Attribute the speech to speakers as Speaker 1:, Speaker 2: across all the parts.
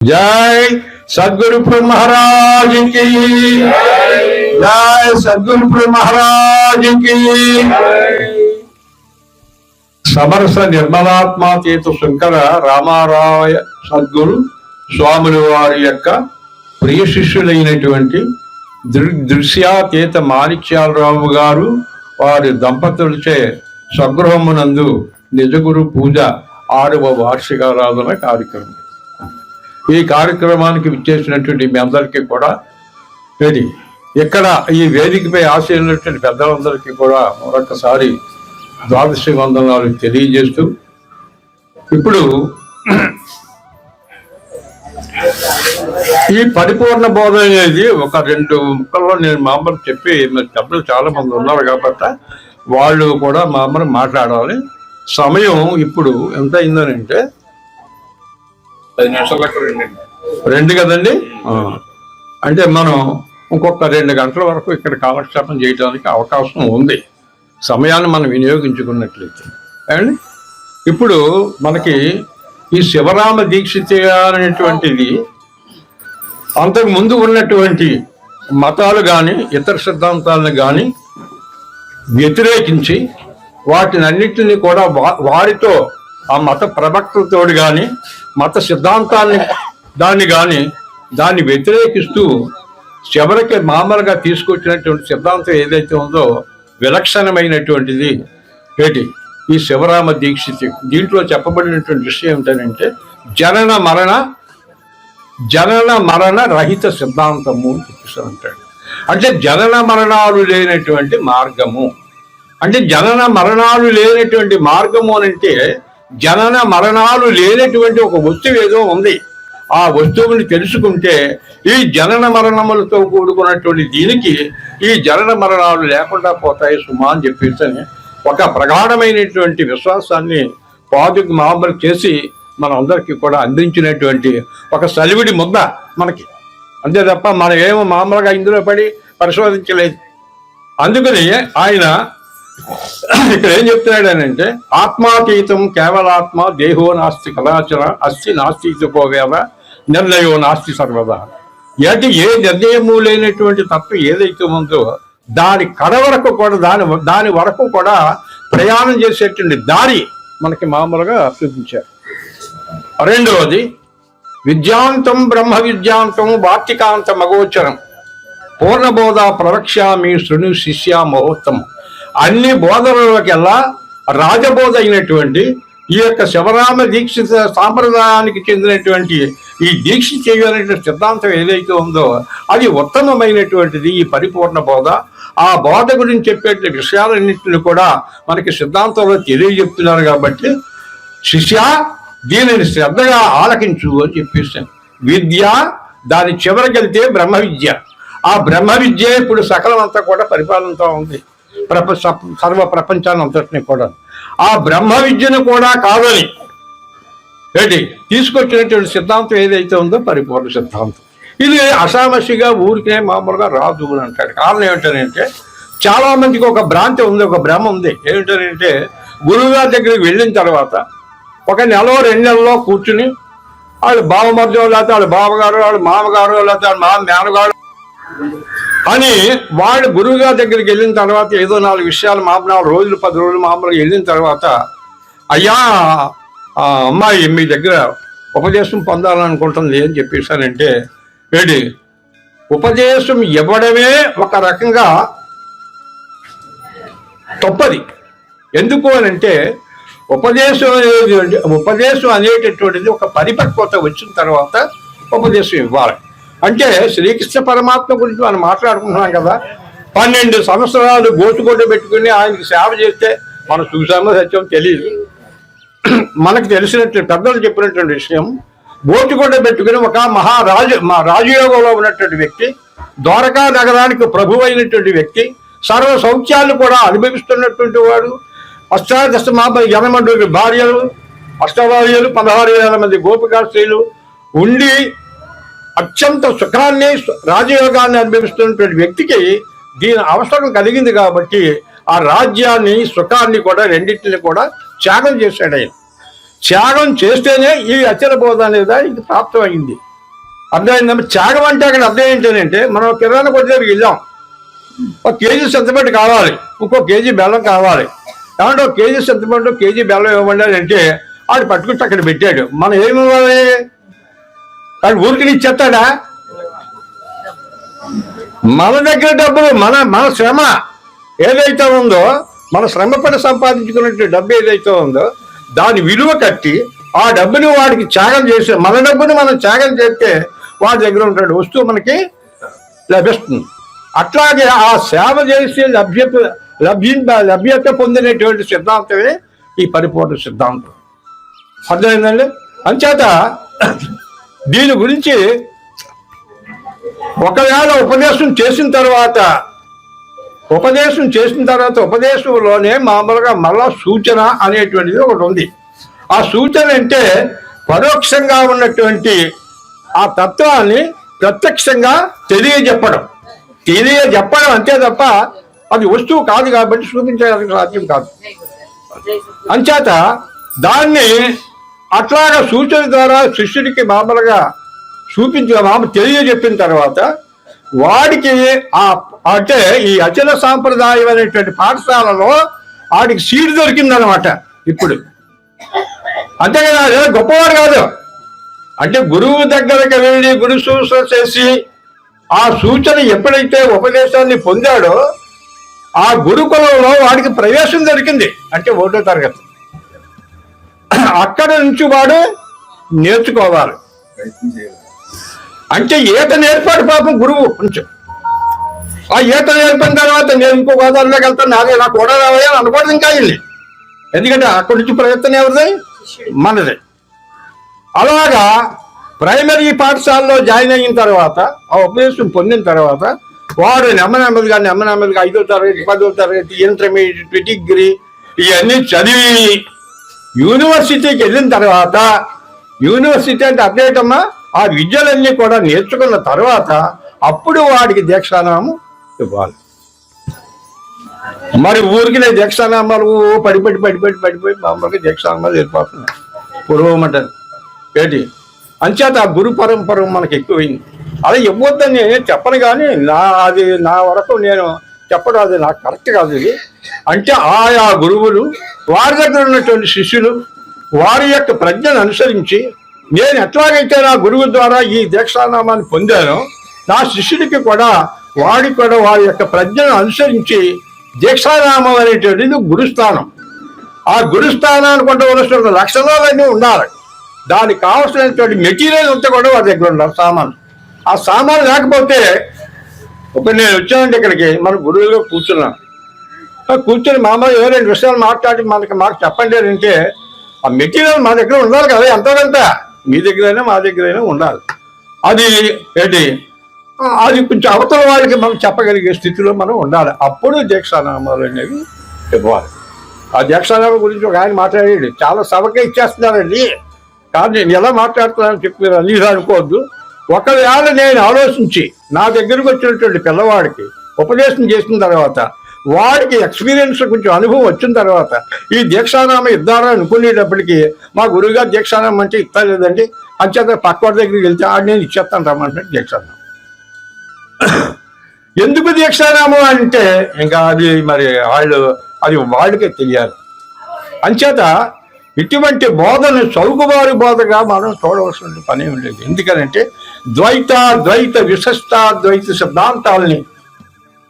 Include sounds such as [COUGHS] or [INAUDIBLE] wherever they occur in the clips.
Speaker 1: జై సద్గురు మహారాజ్కి జై సద్గురు మహారాజ్కి సమరస నిర్మలాత్మాతీత శంకర రామారాయ సద్గురు స్వాముల వారి యొక్క ప్రియ శిష్యులైనటువంటి దృ దృశ్యాతీత మాణిక్యాలరావు గారు వారి దంపతులచే స్వగృహమునందు నిజగురు పూజ ఆరవ వార్షికారాధన కార్యక్రమం. ఈ కార్యక్రమానికి విచ్చేసినటువంటి మీ అందరికీ కూడా ఇది ఇక్కడ ఈ వేదికపై ఆశయినటువంటి పెద్దలందరికీ కూడా మరొకసారి ద్వాదశి వందనాలు తెలియజేస్తూ ఇప్పుడు ఈ పరిపూర్ణ బోధ అనేది ఒక రెండు ముక్కల్లో నేను మామూలు చెప్పి డబ్బులు చాలా మంది ఉన్నారు కాబట్టి వాళ్ళు కూడా మామూలు మాట్లాడాలి. సమయం ఇప్పుడు ఎంత అయిందనంటే
Speaker 2: పది నిమిషాలకు రెండు
Speaker 1: రెండు కదండి? అంటే మనం ఇంకొక రెండు గంటల వరకు ఇక్కడ కాలక్షేపం చేయడానికి అవకాశం ఉంది. సమయాన్ని మనం వినియోగించుకున్నట్లయితే. అండ్ ఇప్పుడు మనకి ఈ శివరామ దీక్షిత అనేటువంటిది అంతకు ముందు ఉన్నటువంటి మతాలు కానీ ఇతర సిద్ధాంతాలను కానీ వ్యతిరేకించి వాటిని అన్నిటిని కూడా వా- వారితో ఆ మత ప్రవక్తలతోడు కానీ మత సిద్ధాంతాన్ని దాన్ని కానీ దాన్ని వ్యతిరేకిస్తూ చివరికి మామూలుగా తీసుకొచ్చినటువంటి సిద్ధాంతం ఏదైతే ఉందో విలక్షణమైనటువంటిది ఏంటి? ఈ శివరామ దీక్షిత. దీంట్లో చెప్పబడినటువంటి విషయం ఏంటంటే జనన మరణ జనన మరణ రహిత సిద్ధాంతము అని చెప్పేసి అంటాడు. అంటే జనన మరణాలు లేనటువంటి మార్గము. అంటే జనన మరణాలు లేనటువంటి మార్గము అని అంటే జనన మరణాలు లేనటువంటి ఒక వస్తువు ఏదో ఉంది. ఆ వస్తువుని తెలుసుకుంటే ఈ జనన మరణములతో కూడుకున్నటువంటి దీనికి ఈ జనన మరణాలు లేకుండా పోతాయి సుమా అని చెప్పేసి ఒక ప్రగాఢమైనటువంటి విశ్వాసాన్ని పాదుకు మామూలు చేసి మనందరికీ కూడా అందించినటువంటి ఒక సలివిడి ముద్ద మనకి. అంతే తప్ప మనం ఏమో మామూలుగా ఇందులో పడి పరిశోధించలేదు. అందుకని ఆయన ఇక్కడ ఏం చెప్తున్నాడనంటే ఆత్మాతీతం కేవలాత్మ దేహో నాస్తి కదాచన అస్థి నాస్తి వేవ నిర్ణయో నాస్తి సర్వదా. అంటే ఏ నిర్ణయము లేనటువంటి తత్వం ఏదైతే ఉందో దాని కడ వరకు కూడా దాని దాని వరకు కూడా ప్రయాణం చేసేటువంటి దారి మనకి మామూలుగా చూపించారు. రెండవది విద్యాంతం బ్రహ్మ విద్యాంతం వార్తికాంత మగోచరం. పూర్ణబోధ ప్రవక్ష్యామి శృణు శిష్య మహోత్తమం. అన్ని బోధనలకెల్లా రాజబోధ అయినటువంటి ఈ యొక్క శివరామ దీక్షిత సాంప్రదాయానికి చెందినటువంటి ఈ దీక్ష చేయాలనే సిద్ధాంతం ఏదైతే ఉందో అది ఉత్తమమైనటువంటిది ఈ పరిపూర్ణ బోధ. ఆ బోధ గురించి చెప్పే విషయాలన్నింటిని కూడా మనకి సిద్ధాంతంలో తెలియజెప్తున్నారు కాబట్టి శిష్య దీనిని శ్రద్ధగా ఆలకించు అని చెప్పేసాను విద్య దాని చివరికెళ్తే బ్రహ్మ విద్య ఆ బ్రహ్మ విద్య ఇప్పుడు సకలం అంతా కూడా పరిపాలనతో ఉంది. ప్రప సర్వ ప్రపంచాన్ని అంతటిని కూడా. ఆ బ్రహ్మ విద్యను కూడా కాదని. ఏంటి? తీసుకొచ్చినటువంటి సిద్ధాంతం ఏదైతే ఉందో పరిపూర్ణ సిద్ధాంతం. ఇది అసామసిగా ఊరికే మామూలుగా రాదు అని అంటాడు కారణం ఏమిటనంటే చాలా మందికి ఒక భ్రాంతి ఉంది ఒక భ్రమ ఉంది. ఏమిటనంటే గురువు గారి దగ్గరికి వెళ్ళిన తర్వాత ఒక నెల రెండు నెలలో కూర్చుని వాళ్ళు బావమర్జం లేకపోతే వాళ్ళ బావగారు వాళ్ళ మామగారు లేకపోతే వాళ్ళ మామ మేనగారు అని వాళ్ళు గురువుగారి దగ్గరికి వెళ్ళిన తర్వాత ఏదో నాలుగు విషయాలు మామూలు నాలుగు రోజులు పది రోజులు మామూలుగా వెళ్ళిన తర్వాత అయ్యా అమ్మాయి మీ దగ్గర ఉపదేశం పొందాలనుకుంటుంది అని చెప్పేసానంటే వేడి ఉపదేశం ఇవ్వడమే ఒక రకంగా తప్పది. ఎందుకు అని అంటే ఉపదేశం అనేది ఉపదేశం అనేటటువంటిది ఒక పరిపక్వత వచ్చిన తర్వాత ఉపదేశం ఇవ్వాలి. అంటే శ్రీకృష్ణ పరమాత్మ గురించి మనం మాట్లాడుకుంటున్నాం కదా. పన్నెండు సంవత్సరాలు గోటుగొడ్డ పెట్టుకుని ఆయనకి సేవ చేస్తే మనం చూసామో సత్యం తెలియదు మనకు తెలిసినట్టు పెద్దలు చెప్పినటువంటి విషయం బోటికొండ పెట్టుకుని ఒక మహారాజు మా రాజయోగంలో ఉన్నటువంటి వ్యక్తి ద్వారకా నగరానికి ప్రభు అయినటువంటి వ్యక్తి సర్వ సౌఖ్యాలు కూడా అనుభవిస్తున్నటువంటి వాడు అష్టాదశ మాప భార్యలు అష్టభార్యలు పదహారు వేల మంది గోపికా స్త్రీలు ఉండి అత్యంత సుఖాన్ని రాజయోగాన్ని అనుభవిస్తున్నటువంటి వ్యక్తికి దీని అవసరం కలిగింది కాబట్టి ఆ రాజ్యాన్ని సుఖాన్ని కూడా రెండింటిని కూడా త్యాగం చేశాడు ఆయన. త్యాగం చేస్తేనే ఈ అచల బోధ అనేది ఇది ప్రాప్తమైంది. అర్థమైందమ్మా త్యాగం అంటే అక్కడ అర్థం ఏంటంటే మనం కిరాణా కొద్ది దగ్గరికి వెళ్ళాం. ఒక కేజీ చింతపండు కావాలి. ఇంకో కేజీ బెల్లం కావాలి. ఏమంటే ఒక కేజీ చింతపండు కేజీ బెల్లం ఇవ్వండి అంటే ఆడు పట్టుకుంటే అక్కడ పెట్టాడు. మనం ఏమి ఇవ్వాలి? వాడు ఊరికి చెప్తాడా? మన దగ్గర డబ్బులు మన మన శ్రమ ఏదైతే ఉందో మన శ్రమపడి సంపాదించుకున్నట్టు డబ్బు ఏదైతే ఉందో దాని విలువ కట్టి ఆ డబ్బుని వాడికి త్యాగం చేసి మన డబ్బుని మనం త్యాగం చేస్తే వాడి దగ్గర ఉంటాడు వస్తువు మనకి లభిస్తుంది. అట్లాగే ఆ సేవ చేసి లభ్యత లభ్య లభ్యత పొందినటువంటి సిద్ధాంతమే ఈ పరిపూర్ణ సిద్ధాంతం. అర్థమైందండి? అంచేత దీని గురించి ఒకవేళ ఉపదేశం చేసిన తర్వాత ఉపదేశం చేసిన తర్వాత ఉపదేశంలోనే మామూలుగా మళ్ళా సూచన అనేటువంటిది ఒకటి ఉంది. ఆ సూచన అంటే పరోక్షంగా ఉన్నటువంటి ఆ తత్వాన్ని ప్రత్యక్షంగా తెలియజెప్పడం. తెలియజెప్పడం అంతే తప్ప అది వస్తువు కాదు కాబట్టి చూపించడానికి సాధ్యం కాదు. అంచేత దాన్ని అట్లాగా సూచన ద్వారా శిష్యుడికి మామూలుగా చూపించి మామ తెలియజెప్పిన తర్వాత వాడికి ఆ అంటే ఈ అచల సాంప్రదాయం అనేటువంటి పాఠశాలలో వాడికి సీట్ దొరికిందనమాట ఇప్పుడు. అంతే కదా గొప్పవాడు కాదు. అంటే గురువు దగ్గరకు వెళ్ళి గురు సూచన చేసి ఆ సూచన ఎప్పుడైతే ఉపదేశాన్ని పొందాడో ఆ గురుకులంలో వాడికి ప్రవేశం దొరికింది. అంటే ఒకటో తరగతి. [COUGHS] అక్కడ నుంచి వాడు నేర్చుకోవాలి. అంటే ఈత నేర్పాడు పాపం గురువు కొంచెం. ఆ ఈత నేర్పిన తర్వాత నేను ఇంకో గోదావరిలోకి వెళ్తాను నాదే నాకు కూడా రావయ్యా అని అనుకోవడం ఇంకా వెళ్ళి ఎందుకంటే అక్కడి నుంచి ప్రయత్నం ఎవరిది? మనది. అలాగా ప్రైమరీ పాఠశాలలో జాయిన్ అయిన తర్వాత ఆ ఉపదేశం పొందిన తర్వాత వాడు నెమ్మ నెమ్మదిగా నెమ్మ నెమ్మదిగా ఐదో తరగతి పదో తరగతి ఇంటర్మీడియట్ డిగ్రీ ఇవన్నీ చదివి యూనివర్సిటీకి వెళ్ళిన తర్వాత యూనివర్సిటీ అంటే అప్డేట్ ఆ విద్యలన్నీ కూడా నేర్చుకున్న తర్వాత అప్పుడు వాడికి దీక్షానామం ఇవ్వాలి. మరి ఊరికి నేను దీక్షానామాలు పడిపడి పడిపడి పడిపోయి మామూలుగా దీక్షానామాలు వెళ్ళిపోతున్నాయి పూర్వమంటారు ఏంటి? అంచేత ఆ గురు పరంపర మనకి ఎక్కువైంది. అలా ఇవ్వద్దని చెప్పను కానీ నా అది నా వరకు నేను చెప్పడం అది నాకు కరెక్ట్ కాదు ఇది. అంటే ఆయా గురువులు వారి దగ్గర ఉన్నటువంటి శిష్యులు వారి యొక్క ప్రజ్ఞను అనుసరించి నేను ఎట్లాగైతే నా గురువు ద్వారా ఈ దీక్షానామాన్ని పొందానో నా శిష్యుడికి కూడా వాడి కూడా వారి యొక్క ప్రజ్ఞను అనుసరించి దీక్షానామం అనేటువంటిది గురుస్థానం. ఆ గురుస్థానానికి ఉన్నటువంటి లక్షణాలన్నీ ఉండాలి. దానికి కావలసినటువంటి మెటీరియల్ అంతా కూడా వారి దగ్గర ఉండాలి సామాన్ ఆ సామాన్ లేకపోతే ఇప్పుడు నేను వచ్చానంటే ఇక్కడికి మన గురువులుగా కూర్చున్నాను. కూర్చొని మామూలు ఏవో రెండు విషయాలు మాట్లాడి మనకి మాకు చెప్పండి అంటే ఆ మెటీరియల్ మా దగ్గర ఉండాలి కదా ఎంతో మీ దగ్గరైనా మా దగ్గరైనా ఉండాలి. అది ఏంటి? అది కొంచెం అవతల వాళ్ళకి మనం చెప్పగలిగే స్థితిలో మనం ఉండాలి. అప్పుడు దీక్షానామాలు అనేవి ఇవ్వాలి. ఆ దీక్షానామ గురించి ఒక ఆయన మాట్లాడాడు. చాలా సభకే ఇచ్చేస్తున్నారండి. కానీ నేను ఎలా మాట్లాడుతున్నానని చెప్పి మీరు అనుకోవద్దు. ఒకవేళ నేను ఆలోచించి నా దగ్గరకు వచ్చినటువంటి పిల్లవాడికి ఉపదేశం చేసిన తర్వాత వాడికి ఎక్స్పీరియన్స్ కొంచెం అనుభవం వచ్చిన తర్వాత ఈ దీక్షానామ ఇద్దారా అనుకునేటప్పటికి మా గురువుగారు దీక్షానామం అంటే ఇస్తా లేదండి అంచేత పక్కవాడి దగ్గరికి వెళ్తే ఆడు నేను ఇచ్చేస్తాను రమ్మంటే దీక్షానామం. ఎందుకు దీక్షానామం అంటే ఇంకా అది మరి వాళ్ళు అది వాళ్ళకే తెలియాలి. అంచేత ఇటువంటి బోధను చౌకబారి బోధగా మనం చూడవలసిన పని ఏం లేదు. ఎందుకనంటే ద్వైత ద్వైత విశిష్ట ద్వైత సిద్ధాంతాలని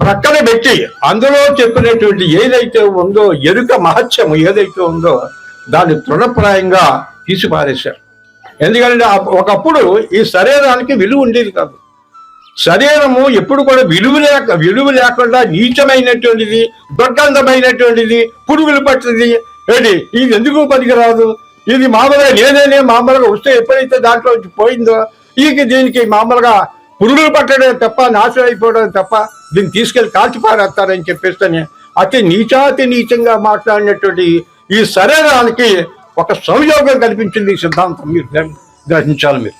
Speaker 1: ప్రక్కన పెట్టి అందులో చెప్పినటువంటి ఏదైతే ఉందో ఎరుక మహత్యం ఏదైతే ఉందో దాన్ని తృణప్రాయంగా తీసిపారేశారు. ఎందుకంటే ఒకప్పుడు ఈ శరీరానికి విలువ ఉండేది కాదు. శరీరము ఎప్పుడు కూడా విలువ లేక విలువ లేకుండా నీచమైనటువంటిది దుర్గంధమైనటువంటిది పురుగులు పట్టింది. ఏంటి? ఇది ఎందుకు పనికిరాదు? ఇది మామూలుగా నేనే మామూలుగా వస్తే ఎప్పుడైతే దాంట్లో పోయిందో ఇక దీనికి మామూలుగా పురుగులు పట్టడం తప్ప నాశనం అయిపోవడం తప్ప దీన్ని తీసుకెళ్ళి కాల్చిపారేస్తారని చెప్పేస్తేనే అతి నీచాతి నీచంగా మాట్లాడినటువంటి ఈ శరీరానికి ఒక సంయోగం కల్పించింది ఈ సిద్ధాంతం. మీరు గ్రహించాలి మీరు.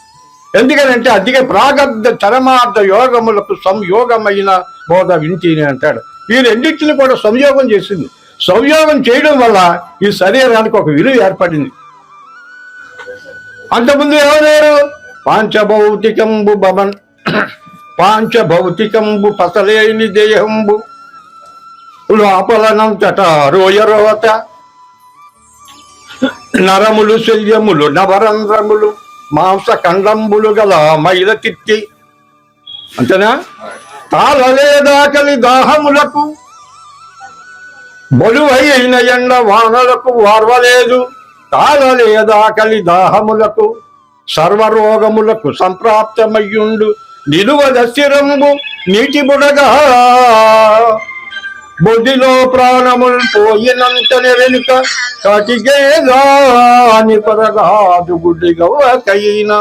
Speaker 1: ఎందుకనంటే అధిక ప్రాగబ్ధ చరమార్థ యోగములకు సంయోగమైన బోధ వింటిని అంటాడు. ఈ రెండింటిని కూడా సంయోగం చేసింది. సంయోగం చేయడం వల్ల ఈ శరీరానికి ఒక విలువ ఏర్పడింది. అంతకుముందు ఎవరు పాంచభౌతికంబు భవన్ పాంచభౌతికంబు పసలేని దేహంబు లోపలనంతట రోయరోత నరములు శల్యములు నవరంధ్రములు మాంసఖండంబులు గల మైల తిత్తి. అంతేనా? తాళలేదాకలి దాహములకు బలువైన ఎండ వానలకు వార్వలేదు. తాళలేదాకలి దాహములకు సర్వరోగములకు సంప్రాప్తమయ్యుండు. నిలువ దశిరంబు నీటి బుడగా బుద్ధిలో ప్రాణములు పోయినంతని వెనుక కటికేదాని పరగాదు గుడ్డిగవకైనా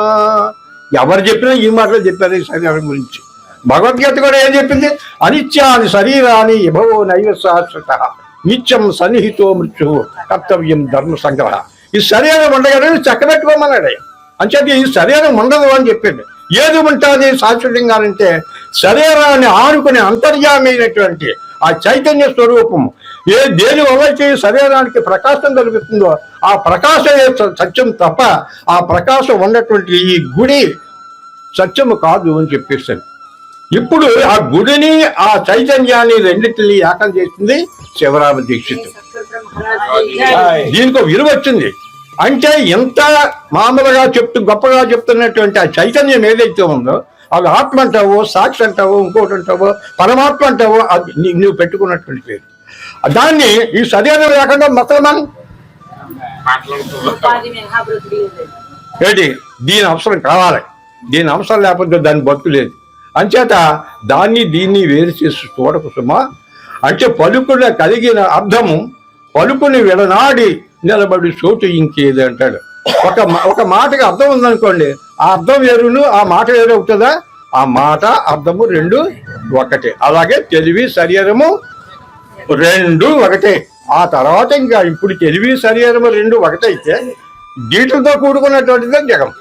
Speaker 1: ఎవరు చెప్పినా ఈ మాటలు చెప్పారు ఈ శరీరం గురించి. భగవద్గీత కూడా ఏం చెప్పింది? అనిత్యాని శరీరాన్ని ఇభవో నైవ శాశ్వత. నిత్యం సన్నిహితో మృత్యు కర్తవ్యం ధర్మ సంగ్రహ. ఈ శరీరం ఉండగానే చక్కబెట్టుకోమన్నాడు. అంచేది ఈ శరీరం ఉండదు అని చెప్పింది. ఏది ఉంటుంది శాశ్వతంగా అంటే శరీరాన్ని ఆనుకునే అంతర్యామైనటువంటి ఆ చైతన్య స్వరూపము ఏ దేని ఈ శరీరానికి ప్రకాశం కలుగుతుందో ఆ ప్రకాశమే సత్యం తప్ప ఆ ప్రకాశం ఉన్నటువంటి ఈ గుడి సత్యము కాదు అని చెప్పేసాను ఇప్పుడు ఆ గుడిని ఆ చైతన్యాన్ని రెండింటిని ఏకం చేసింది శివరామ దీక్షిత్ దీనికి విలువ వచ్చింది. అంటే ఎంత మామూలుగా చెప్తూ గొప్పగా చెప్తున్నటువంటి ఆ చైతన్యం ఏదైతే ఉందో అది ఆత్మ అంటావో సాక్షి అంటావో ఇంకోటి అంటావో పరమాత్మ అంటావో అది నువ్వు పెట్టుకున్నటువంటి పేరు. దాన్ని ఈ శరీరం లేకుండా మొత్తం ఏంటి? దీని అవసరం కావాలి. దీని అవసరం లేకపోతే దాని బతు లేదు. అంచేత దాన్ని దీన్ని వేరు చేసి చూడకు సుమా. అంటే పలుకున కలిగిన అర్థము పలుకుని విడనాడి నిలబడి చోటు ఇంకేది అంటాడు. ఒక ఒక మాటకి అర్థం ఉందనుకోండి ఆ అర్థం వేరును ఆ మాట వేరు అవుతుందా? ఆ మాట అర్థము రెండు ఒకటే. అలాగే తెలివి శరీరము రెండు ఒకటే. ఆ తర్వాత ఇంకా ఇప్పుడు తెలివి శరీరము రెండు ఒకటైతే గీటలతో కూడుకున్నటువంటిదే జగం.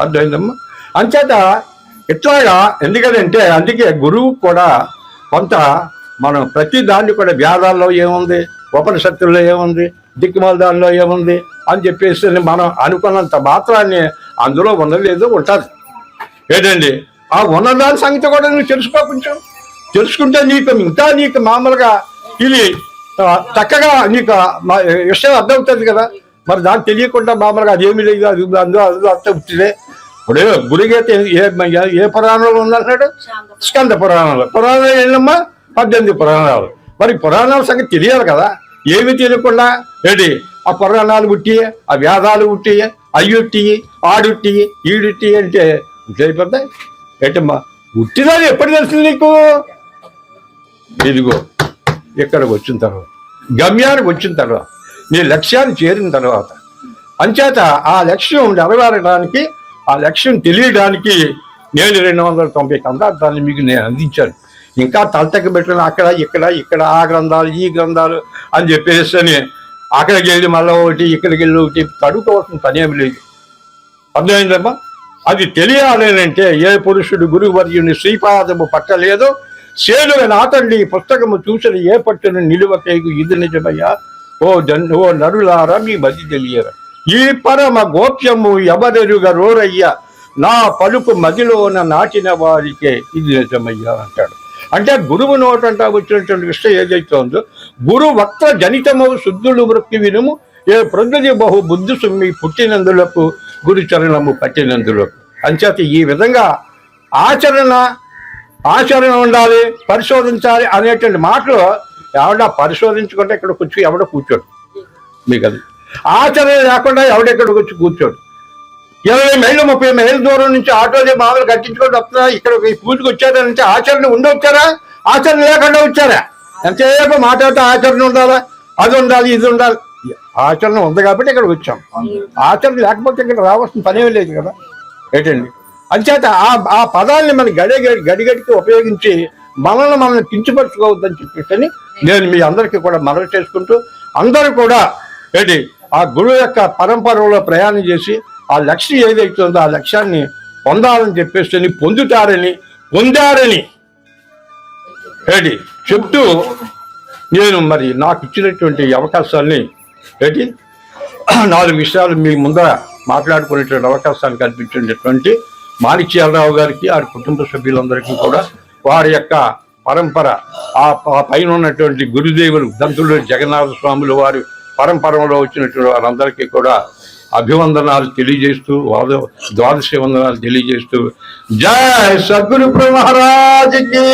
Speaker 1: అర్థమైందమ్మా? అంచేత ఇట్లాగా ఎందుకంటే అందుకే గురువు కూడా కొంత మనం ప్రతి దాన్ని కూడా వేదాల్లో ఏముంది? ఉపనిషత్తుల్లో ఏముంది? దిక్కుమాల దానిలో ఏముంది? అని చెప్పేసి మనం అనుకున్నంత మాత్రాన్ని అందులో ఉండలేదు ఉంటుంది. ఏంటండి ఆ ఉన్నదాని సంగతి కూడా నువ్వు తెలుసుకో కొంచెం. తెలుసుకుంటే నీకు ఇంకా నీకు మామూలుగా ఇది చక్కగా నీకు మా- విషయం అర్థమవుతుంది కదా. మరి దాన్ని తెలియకుండా మామూలుగా అది లేదు అది అందులో అందులో అర్థం ఉట్టిదే. ఇప్పుడు గురిగైతే ఏ ఏ- ఏ పురాణంలో ఉందన్నాడు స్కంద పురాణాలు. పురాణాలు ఏంటమ్మా పద్దెనిమిది పురాణాలు. మరి పురాణాల సంగతి తెలియాలి కదా. ఏమి తెలియకుండా ఏంటి? ఆ పురాణాలు పుట్టి ఆ వేదాలు పుట్టి అయ్యుట్టి ఆడుట్టి ఈడుట్టి అంటే అయిపోతాయి ఏంటమ్మా? పుట్టినది ఎప్పుడు తెలుస్తుంది నీకు? ఇదిగో ఇక్కడికి వచ్చిన తర్వాత గమ్యానికి వచ్చిన తర్వాత నీ లక్ష్యాన్ని చేరిన తర్వాత అంచేత ఆ లక్ష్యం నెరవేరడానికి ఆ లక్ష్యం తెలియడానికి నేను రెండు వందల తొంభై కందార్థాన్ని మీకు నేను అందించాను. ఇంకా తలతెక్క పెట్టిన అక్కడ ఇక్కడ ఇక్కడ ఆ గ్రంథాలు ఈ గ్రంథాలు అని చెప్పేసి అని అక్కడికి వెళ్ళి మళ్ళీ ఒకటి ఇక్కడికి వెళ్ళి ఒకటి తడుకోవాల్సిన పనేమి లేదు. అర్థమైందమ్మా అది తెలియాలేనంటే ఏ పురుషుడు గురువర్యుని శ్రీపాదము పట్టలేదో సేలువ నాతండి ఈ పుస్తకము చూసిన ఏ పట్టును నిలువకేగు ఇది నిజమయ్యా? ఓ జన్ ఓ నరులారా మీ మది తెలియరా? ఈ పరమ గోప్యము ఎవరెరుగ రోరయ్యా? నా పలుపు మదిలోన నాటిన వారికే ఇది నిజమయ్యా అంటాడు. అంటే గురువు నోటంట వచ్చినటువంటి విషయం ఏదైతే ఉందో గురు వక్త జనితము శుద్ధులు వృత్తి వినుము ఏ ప్రొద్దుని బహు బుద్ధి సుమ్మి పుట్టినందులకు గురు చరణము పట్టినందులకు. అంచేత ఈ విధంగా ఆచరణ ఆచరణ ఉండాలి పరిశోధించాలి అనేటువంటి మాటలు ఎవడ పరిశోధించుకుంటే ఇక్కడ కూర్చో ఎవడ కూర్చోడు. మీకు అది. ఆచరణ లేకుండా ఎవడెక్కడికి వచ్చి కూర్చోడు? ఇరవై మైళ్ళు ముప్పై మైళ్ళ దూరం నుంచి ఆటోలు మామూలు కట్టించుకొని వస్తున్నా ఇక్కడ ఈ వచ్చారంటే ఆచరణ ఉండి వచ్చారా? ఆచరణ లేకుండా వచ్చారా? ఎంతసేపు మాట్లాడితే ఆచరణ ఉండాలా? అది ఉండాలి ఇది ఉండాలి. ఆచరణ ఉంది కాబట్టి ఇక్కడ వచ్చాం. ఆచరణ లేకపోతే ఇక్కడ రావాల్సిన పనేమీ లేదు కదా. ఏంటండి? అంచేత ఆ ఆ పదాన్ని మనం గడి గడిగడికి ఉపయోగించి మనల్ని మనల్ని కించపరచుకోవద్దని చెప్పేసి నేను మీ అందరికీ కూడా మనవి చేసుకుంటూ అందరూ కూడా ఏంటి ఆ గురువు యొక్క పరంపరలో ప్రయాణం చేసి ఆ లక్ష్యం ఏదైతే ఉందో ఆ లక్ష్యాన్ని పొందాలని చెప్పేసి పొందుతారని పొందారని. ఏంటి చెప్తూ నేను మరి నాకు ఇచ్చినటువంటి అవకాశాన్ని ఏంటి నాలుగు విషయాలు మీ ముందర మాట్లాడుకునేటువంటి అవకాశాన్ని కల్పించినటువంటి మాణిక్యాలరావు గారికి వారి కుటుంబ సభ్యులందరికీ కూడా వారి యొక్క పరంపర ఆ పైన ఉన్నటువంటి గురుదేవులు దంతులు జగన్నాథ స్వాములు వారి పరంపరలో వచ్చినటువంటి వారందరికీ కూడా అభివందనాలు తెలియజేస్తూ వాద ద్వాదశి వందనాలు తెలియజేస్తూ. జై సద్గురు మహారాజుకి